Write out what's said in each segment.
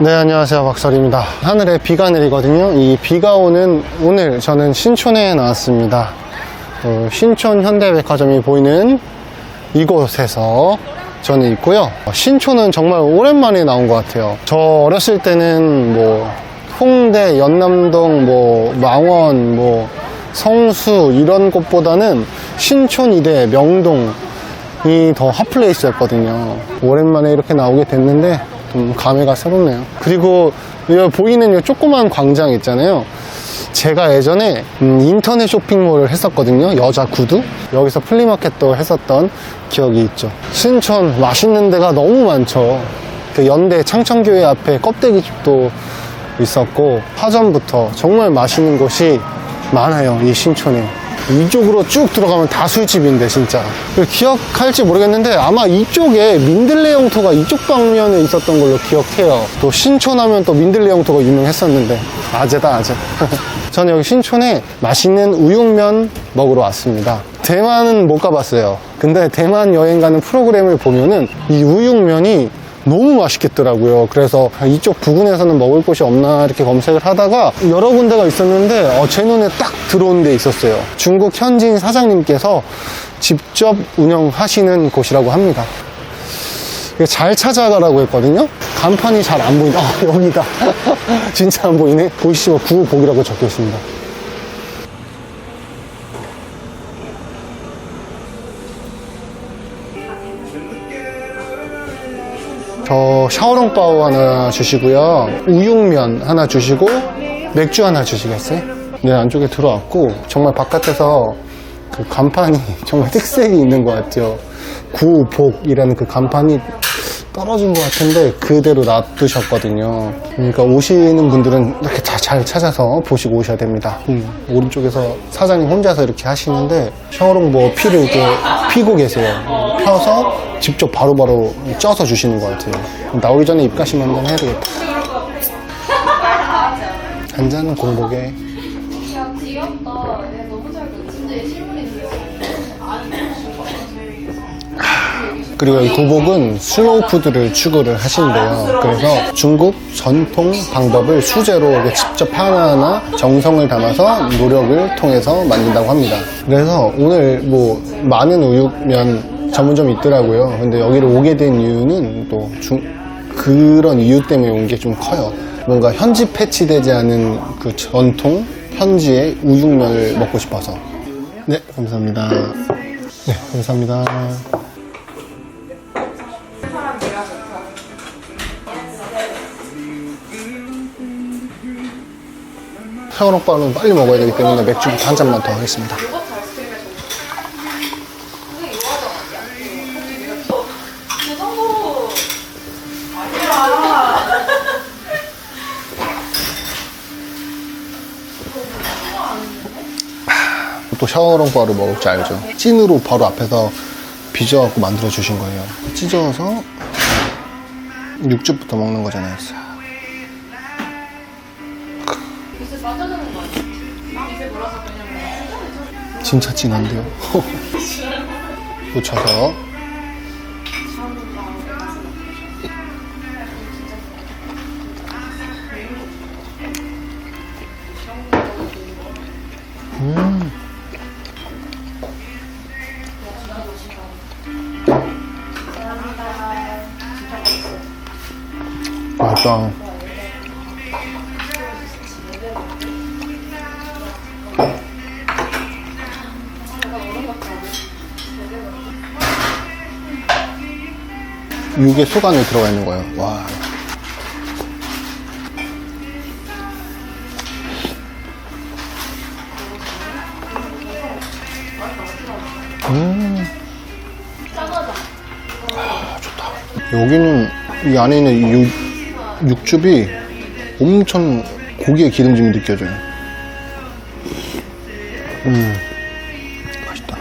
네, 안녕하세요. 박설입니다. 하늘에 비가 내리거든요. 이 비가 오는 오늘 저는 신촌에 나왔습니다. 어, 신촌 현대백화점이 보이는 이곳에서 저는 있고요. 어, 신촌은 정말 오랜만에 나온 것 같아요. 저 어렸을 때는 뭐 홍대, 연남동, 뭐 망원, 뭐 성수 이런 곳보다는 신촌 이대 명동 이 더 핫플레이스였거든요. 오랜만에 이렇게 나오게 됐는데 좀 감회가 새롭네요. 그리고 여기 보이는 이 조그만 광장 있잖아요. 제가 예전에 음, 인터넷 쇼핑몰을 했었거든요. 여자 구두. 여기서 플리마켓도 했었던 기억이 있죠. 신촌 맛있는 데가 너무 많죠. 그 연대 창천교회 앞에 껍데기집도 있었고 파전부터 정말 맛있는 곳이 많아요. 이 신촌에. 이쪽으로 쭉 들어가면 다 술집인데 진짜. 기억할지 모르겠는데 아마 이쪽에 민들레 영토가 이쪽 방면에 있었던 걸로 기억해요. 또 신촌하면 또 민들레 영토가 유명했었는데. 아재다 아재. 저는 여기 신촌에 맛있는 우육면 먹으러 왔습니다. 대만은 못 가봤어요. 근데 대만 여행 가는 프로그램을 보면은 이 우육면이 너무 맛있겠더라고요. 그래서 이쪽 부근에서는 먹을 곳이 없나 이렇게 검색을 하다가 여러 군데가 있었는데 어, 제 눈에 딱 들어온 데 있었어요. 중국 현지인 사장님께서 직접 운영하시는 곳이라고 합니다. 잘 찾아가라고 했거든요. 간판이 잘 안 보인다. 아, 여기다. 진짜 안 보이네. 보이시죠? 구호복이라고 적혀 있습니다. 저 샤오롱바오 하나 주시고요. 우육면 하나 주시고 맥주 하나 주시겠어요? 네, 안쪽에 들어왔고 정말 바깥에서 그 간판이 정말 특색이 있는 것 같아요. 구복이라는 그 간판이 떨어진 것 같은데 그대로 놔두셨거든요. 그러니까 오시는 분들은 이렇게 다 잘 찾아서 보시고 오셔야 됩니다. 음, 오른쪽에서 사장님 혼자서 이렇게 하시는데 샤오롱 뭐 피를 이렇게 피고 계세요. 펴서 직접 바로바로 쪄서 주시는 것 같아요. 나오기 전에 입가심 한번 해야 되겠다. 한 잔은 공복에 야 귀엽다. 얘 너무 잘얘 실물이 귀여워. 그리고 이 구복은 슬로우 푸드를 추구를 하신대요. 그래서 중국 전통 방법을 수제로 직접 하나하나 정성을 담아서 노력을 통해서 만든다고 합니다. 그래서 오늘 뭐 많은 우육면 전문점이 있더라고요. 근데 여기를 오게 된 이유는 또 중- 그런 이유 때문에 온 게 좀 커요. 뭔가 현지 패치되지 않은 그 전통 현지의 우육면을 먹고 싶어서. 네, 감사합니다. 네, 감사합니다. 샤오롱바는 빨리 먹어야 되기 때문에 맥주부터 한 잔만 더 하겠습니다. 그 정도로 또 샤오롱바를 먹을 줄 알죠. 찐으로 바로 앞에서 빚어갖고 만들어 주신 거예요. 찢어서 육즙부터 먹는 거잖아요. 진짜 진한데요. 놓쳐서 맛있다. 육에 속 안에 들어가 있는 거예요. 와. 음. 아, 좋다. 여기는 이 안에 있는 이 육, 육즙이 엄청 고기의 기름짐이 느껴져요. 음. 맛있다.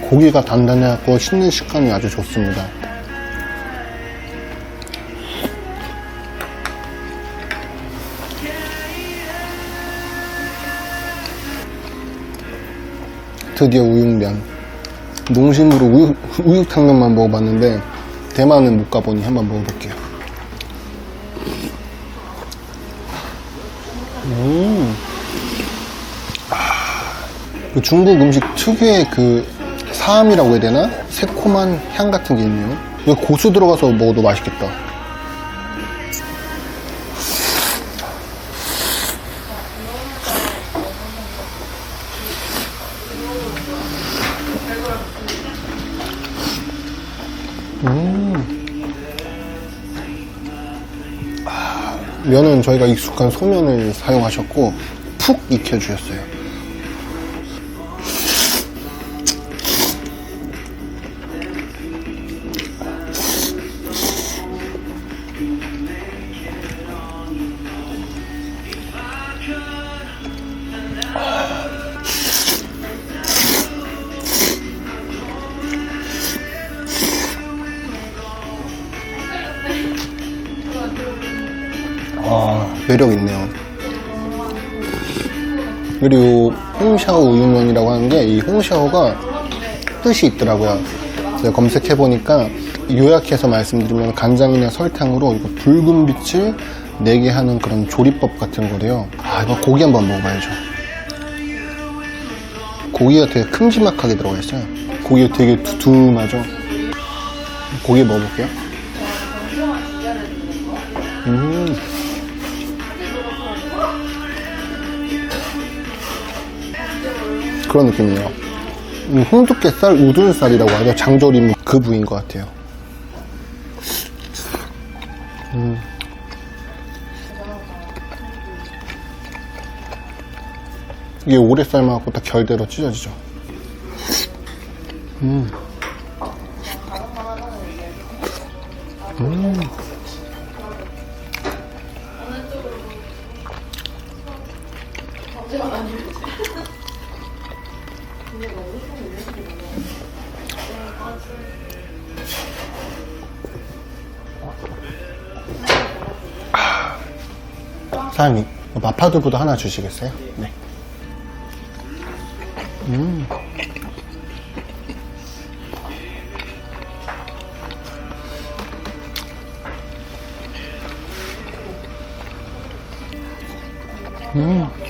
고기가 단단해갖고 씹는 식감이 아주 좋습니다. 드디어 우육면. 농심으로 우육, 우육탕면만 먹어봤는데 대만은 못 가보니 한번 먹어볼게요. 음. 아, 그 중국 음식 특유의 그 사암이라고 해야 되나? 새콤한 향 같은 게 있네요. 이거 고수 들어가서 먹어도 맛있겠다. 면은 저희가 익숙한 소면을 사용하셨고 푹 익혀주셨어요. 매력 있네요. 그리고 홍샤오 우육면이라고 하는데 이 홍샤오가 뜻이 있더라고요. 제가 검색해 보니까 요약해서 말씀드리면 간장이나 설탕으로 이거 붉은 빛을 내게 하는 그런 조리법 같은 거래요. 아, 이거 고기 한번 먹어봐야죠. 고기가 되게 큼지막하게 들어가 있어요. 고기가 되게 두툼하죠. 고기 먹어볼게요. 음. 그런 느낌이에요. 음, 홍두깨살, 우둔살이라고 하죠. 장조림 그 부위인 것 같아요. 음. 이게 오래 삶아갖고 딱 결대로 찢어지죠. 음. 음. 사장님, 마파두부도 하나 주시겠어요? 네. 음. 음.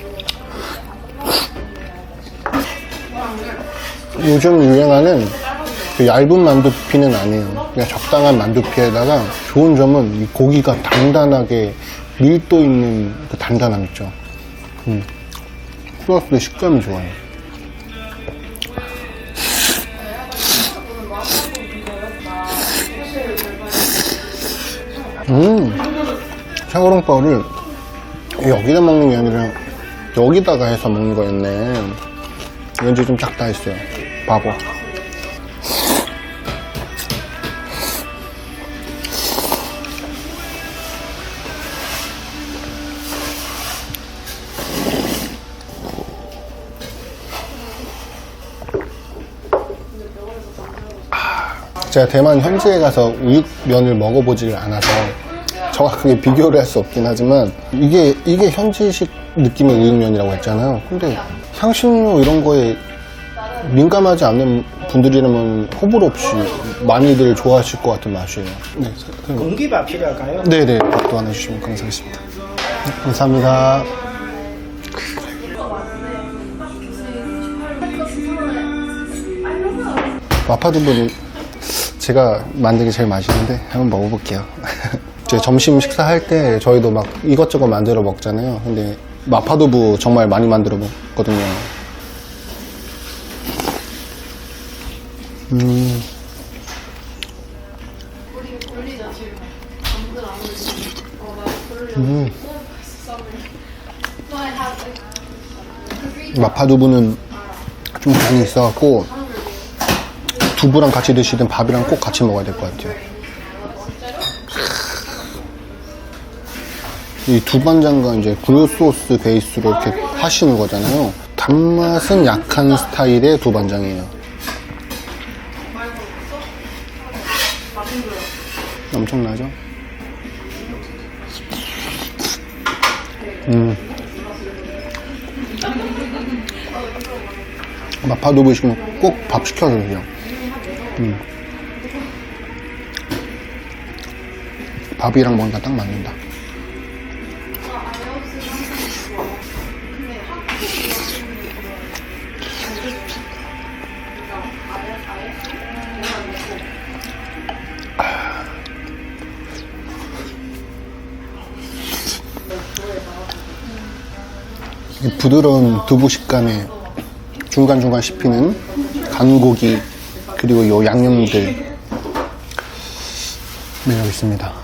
요즘 유행하는 그 얇은 만두피는 아니에요. 그냥 적당한 만두피에다가 좋은 점은 이 고기가 단단하게 밀도 있는 그 단단함 있죠. 음. 플러스 식감이 좋아요. 음, 샤오롱바오를 여기다 먹는 게 아니라 여기다가 해서 먹는 거였네. 왠지 좀 작다 했어요. 바보. 제가 대만 현지에 가서 우육면을 먹어보질 않아서 정확하게 비교를 할 수 없긴 하지만 이게 이게 현지식 느낌의 우육면이라고 했잖아요. 근데 향신료 이런 거에 민감하지 않는 분들이라면 호불호 없이 많이들 좋아하실 것 같은 맛이에요. 네, 사- 공기밥 필요할까요? 네네, 밥도 하나 주시면 감사하겠습니다. 네, 감사합니다. 마파두부는 제가 만든 게 제일 맛있는데 한번 먹어볼게요. 제 점심 식사할 때 저희도 막 이것저것 만들어 먹잖아요. 근데 마파두부 정말 많이 만들어 먹거든요. 음, 돌려. 음. 마파두부는 좀 간이 있어갖고 두부랑 같이 드시든 밥이랑 꼭 같이 먹어야 될 것 같아요. 이 두반장과 이제 굴소스 베이스로 이렇게 하시는 거잖아요. 단맛은 약한 스타일의 두반장이에요. 엄청나죠? 음. 마파두부 시키면 꼭 밥 시켜주세요. 음. 밥이랑 먹으니까 딱 맞는다. 부드러운 두부 식감에 중간중간 씹히는 간고기 그리고 요 양념들 매력 있습니다.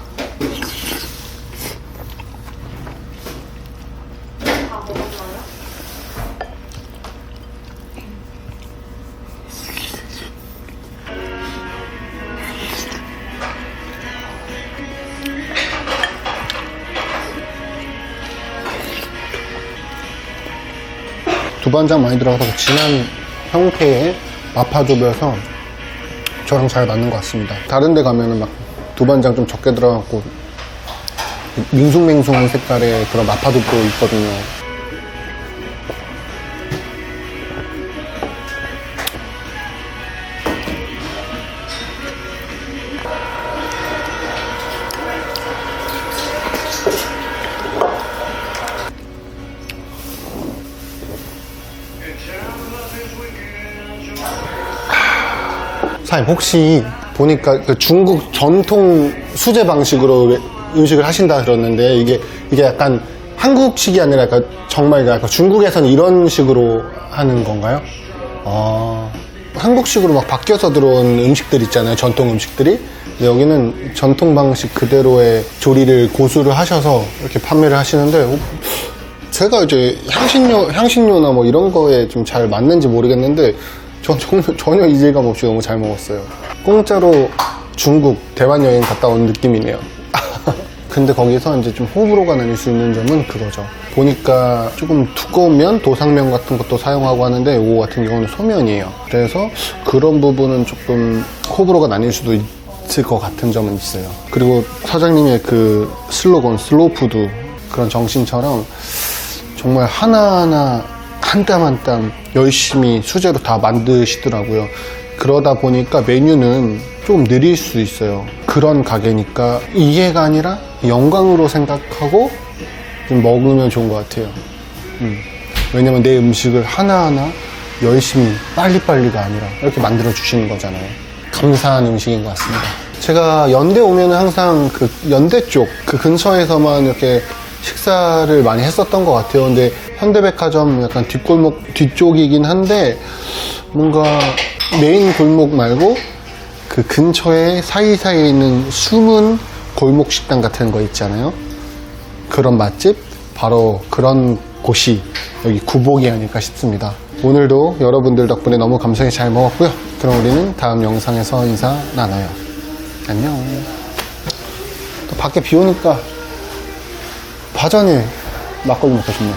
두반장 많이 들어가서 진한 형태의 마파두부여서 저랑 잘 맞는 것 같습니다. 다른 데 가면은 막 두반장 좀 적게 들어가고 밍숭맹숭한 색깔의 그런 마파두부 있거든요. 사장님 혹시 보니까 그 중국 전통 수제 방식으로 왜- 음식을 하신다 그러는데 이게 이게 약간 한국식이 아니라 약간 정말 약간 중국에서는 이런 식으로 하는 건가요? 아 한국식으로 막 바뀌어서 들어온 음식들 있잖아요. 전통 음식들이. 근데 여기는 전통 방식 그대로의 조리를 고수를 하셔서 이렇게 판매를 하시는데 어, 제가 이제 향신료, 향신료나 뭐 이런 거에 좀 잘 맞는지 모르겠는데, 전 전혀, 전혀 이질감 없이 너무 잘 먹었어요. 공짜로 중국 대만 여행 갔다 온 느낌이네요. 근데 거기서 이제 좀 호불호가 나뉠 수 있는 점은 그거죠. 보니까 조금 두꺼운 면, 도상면 같은 것도 사용하고 하는데, 이거 같은 경우는 소면이에요. 그래서 그런 부분은 조금 호불호가 나뉠 수도 있을 것 같은 점은 있어요. 그리고 사장님의 그 슬로건, 슬로푸드, 그런 정신처럼 정말 하나하나 한 땀 한 땀 열심히 수제로 다 만드시더라고요. 그러다 보니까 메뉴는 좀 느릴 수 있어요. 그런 가게니까 이해가 아니라 영광으로 생각하고 좀 먹으면 좋은 것 같아요. 음. 왜냐면 내 음식을 하나하나 열심히 빨리빨리가 아니라 이렇게 만들어 주시는 거잖아요. 감사한 음식인 것 같습니다. 제가 연대 오면 항상 그 연대 쪽 그 근처에서만 이렇게 식사를 많이 했었던 것 같아요. 근데 현대백화점 약간 뒷골목 뒤쪽이긴 한데 뭔가 메인 골목 말고 그 근처에 사이사이에 있는 숨은 골목 식당 같은 거 있잖아요. 그런 맛집 바로 그런 곳이 여기 구복이 아닐까 싶습니다. 오늘도 여러분들 덕분에 너무 감사히 잘 먹었고요. 그럼 우리는 다음 영상에서 인사 나눠요. 안녕. 또 밖에 비 오니까 파전에 막걸리 먹고 싶네.